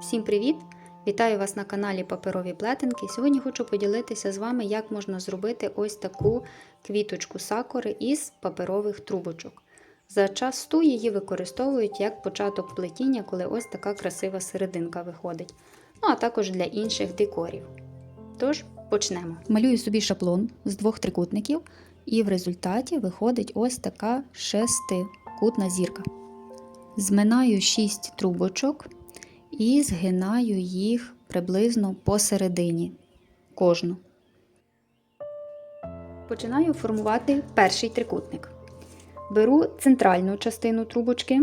Всім привіт! Вітаю вас на каналі Паперові плетенки. Сьогодні хочу поділитися з вами, як можна зробити ось таку квіточку сакури із паперових трубочок. За Зачасту її використовують як початок плетіння, коли ось така красива серединка виходить. Ну а також для інших декорів. Тож, почнемо. Малюю собі шаблон з двох трикутників, і в результаті виходить ось така шестикутна зірка. Зминаю 6 трубочок і згинаю їх приблизно посередині кожну. Починаю формувати перший трикутник. Беру центральну частину трубочки,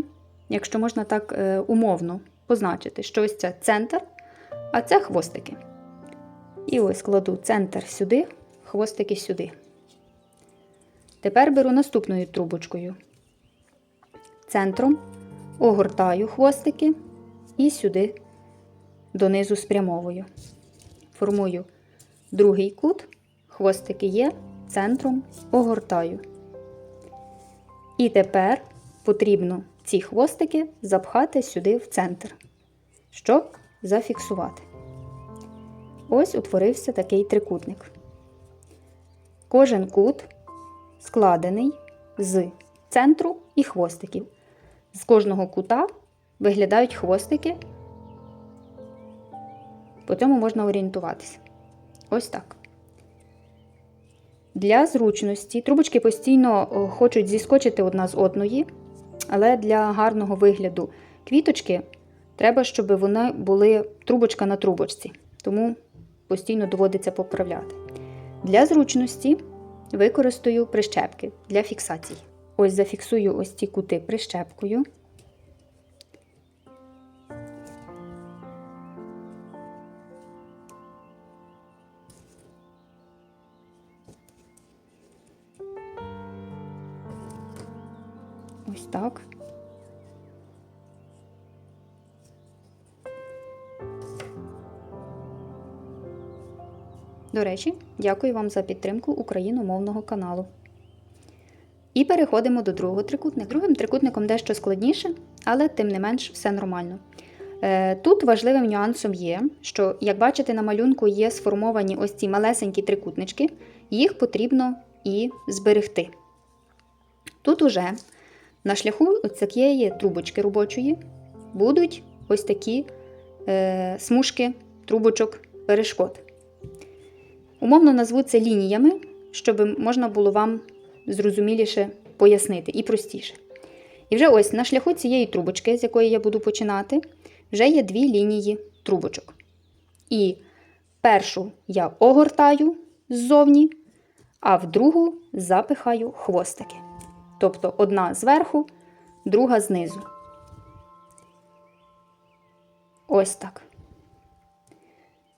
якщо можна так е, умовно позначити, що ось це центр, а це хвостики. І ось кладу центр сюди, хвостики сюди. Тепер беру наступною трубочкою. Центром огортаю хвостики і сюди донизу спрямовую. Формую другий кут, хвостики є, центром огортаю. І тепер потрібно ці хвостики запхати сюди в центр, щоб зафіксувати. Ось утворився такий трикутник. Кожен кут складений з центру і хвостиків. З кожного кута виглядають хвостики, по цьому можна орієнтуватися. Ось так. Для зручності трубочки постійно хочуть зіскочити одна з одної, але для гарного вигляду квіточки треба, щоб вони були трубочка на трубочці, тому постійно доводиться поправляти. Для зручності використаю прищепки для фіксації. Ось зафіксую ось ці кути прищепкою. Ось так. До речі, дякую вам за підтримку україномовного каналу. І переходимо до другого трикутника. Другим трикутником дещо складніше, але тим не менш все нормально. Е, Тут важливим нюансом є, що, як бачите, на малюнку є сформовані ось ці малесенькі трикутнички, їх потрібно і зберегти. Тут уже на шляху цієї трубочки робочої будуть ось такі е, смужки трубочок перешкод. Умовно назву це лініями, щоб можна було вам зрозуміліше пояснити і простіше. І вже ось на шляху цієї трубочки, з якої я буду починати, вже є дві лінії трубочок. І першу я огортаю ззовні, а в другу запихаю хвостики. Тобто одна зверху, друга знизу. Ось так.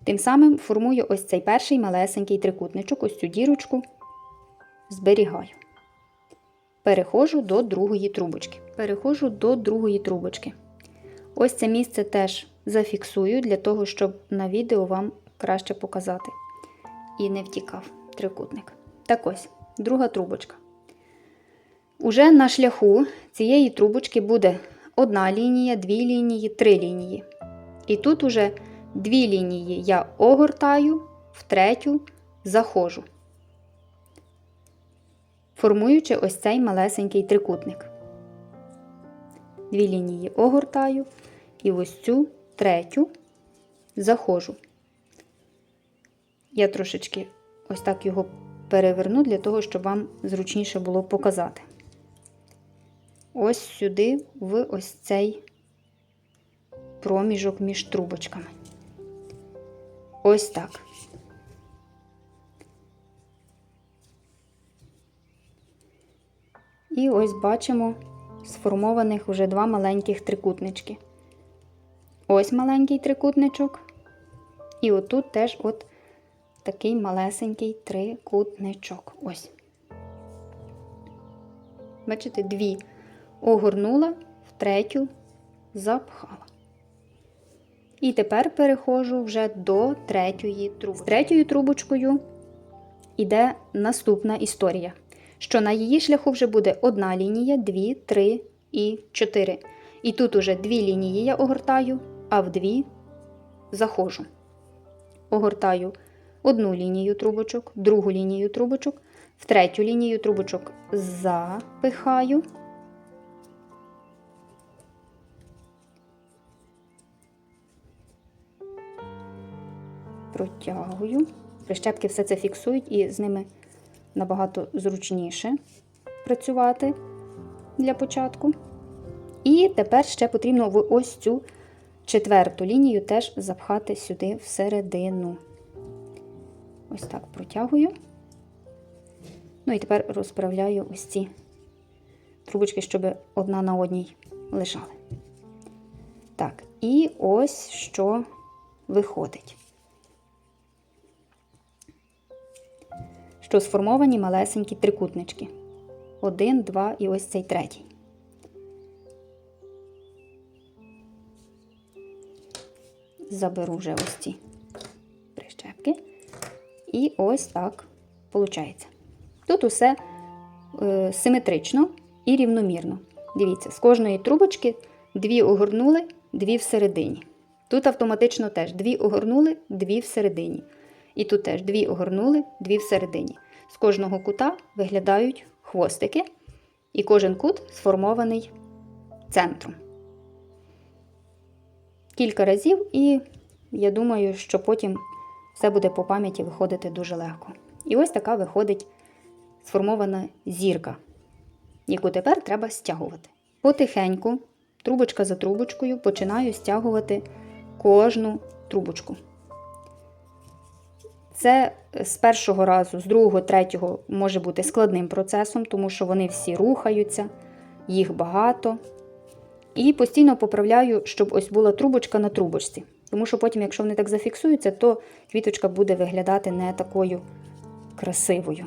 Тим самим формую ось цей перший малесенький трикутничок, ось цю дірочку, зберігаю. Переходжу до другої трубочки. Переходжу до другої трубочки. Ось це місце теж зафіксую для того, щоб на відео вам краще показати. І не втікав трикутник. Так ось, друга трубочка. Уже на шляху цієї трубочки буде одна лінія, дві лінії, три лінії. І тут уже дві лінії я огортаю, в третю заходжу, формуючи ось цей малесенький трикутник. Дві лінії огортаю і ось цю третю заходжу. Я трошечки ось так його переверну для того, щоб вам зручніше було показати. Ось сюди, в ось цей проміжок між трубочками. Ось так. І ось бачимо сформованих вже два маленьких трикутнички. Ось маленький трикутничок. І отут теж от такий малесенький трикутничок. Ось. Бачите, дві огорнула, в третю запхала. І тепер переходжу вже до третьої труби. З третьою трубочкою йде наступна історія. Що на її шляху вже буде одна лінія, дві, три і чотири. І тут уже дві лінії я огортаю, а в дві заходжу. Огортаю одну лінію трубочок, другу лінію трубочок, в третю лінію трубочок запихаю. Протягую. Прищепки все це фіксують і з ними набагато зручніше працювати для початку. І тепер ще потрібно в ось цю четверту лінію теж запхати сюди всередину. Ось так протягую. Ну і тепер розправляю ось ці трубочки, щоб одна на одній лежали. Так, і ось що виходить. Що сформовані малесенькі трикутнички. Один, два і ось цей третій. Заберу вже ось ці прищепки. І ось так виходить. Тут усе е, симетрично і рівномірно. Дивіться, з кожної трубочки дві огорнули, дві всередині. Тут автоматично теж дві огорнули, дві всередині. І тут теж дві огорнули, дві всередині. З кожного кута виглядають хвостики, і кожен кут сформований центром. Кілька разів, і я думаю, що потім все буде по пам'яті виходити дуже легко. І ось така виходить сформована зірка, яку тепер треба стягувати. Потихеньку, трубочка за трубочкою, починаю стягувати кожну трубочку. Це з першого разу, з другого, третього може бути складним процесом, тому що вони всі рухаються, їх багато. І постійно поправляю, щоб ось була трубочка на трубочці. Тому що потім, якщо вони так зафіксуються, то квіточка буде виглядати не такою красивою.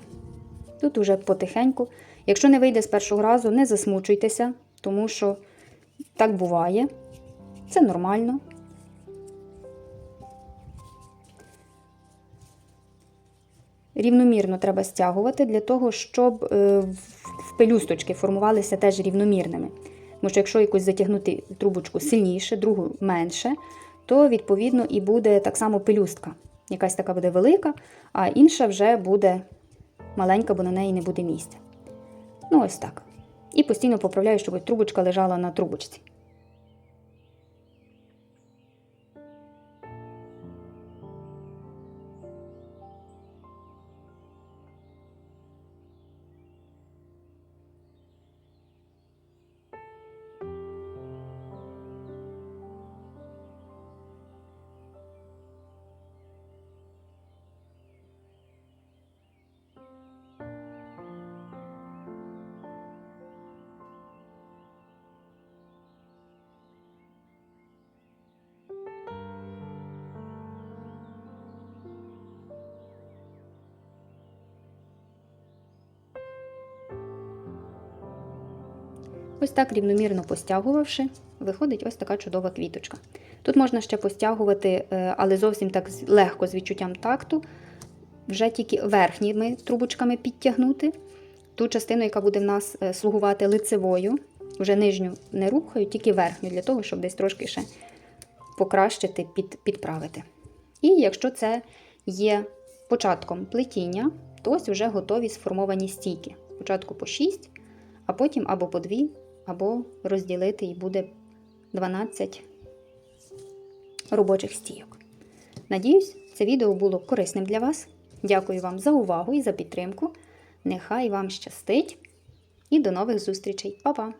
Тут уже потихеньку. Якщо не вийде з першого разу, не засмучуйтеся, тому що так буває. Це нормально. Рівномірно треба стягувати для того, щоб е, в пелюсточки формувалися теж рівномірними. Тому що якщо якось затягнути трубочку сильніше, другу менше, то відповідно і буде так само пелюстка. Якась така буде велика, а інша вже буде маленька, бо на неї не буде місця. Ну, ось так. І постійно поправляю, щоб трубочка лежала на трубочці. Ось так рівномірно постягувавши, виходить ось така чудова квіточка. Тут можна ще постягувати, е, але зовсім так легко з відчуттям такту, вже тільки верхніми трубочками підтягнути. Ту частину, яка буде в нас е, слугувати лицевою, вже нижню не рухаю, тільки верхню, для того, щоб десь трошки ще покращити, під, підправити. І якщо це є початком плетіння, то ось вже готові сформовані стійки. Спочатку по 6, а потім або по 2, або розділити і буде 12 робочих стійок. Надіюсь, це відео було корисним для вас. Дякую вам за увагу і за підтримку. Нехай вам щастить! І до нових зустрічей. Па-па!